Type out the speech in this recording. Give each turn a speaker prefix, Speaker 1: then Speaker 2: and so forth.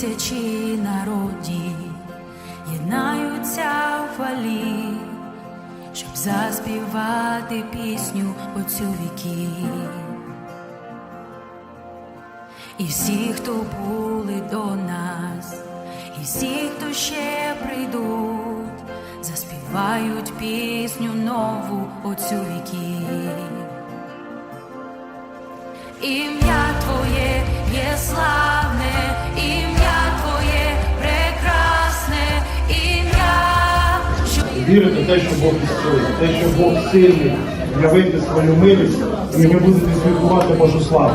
Speaker 1: тисячі народів єднаються в хвалі, щоб заспівати пісню оцю віків. І всі, хто були до нас, і всі, хто ще прийдуть, заспівають пісню нову оцю віків. Ім'я
Speaker 2: Вірити в те, що Бог існує, в те, що Бог сильний, явити свою милість, і ви будете святкувати Божу славу.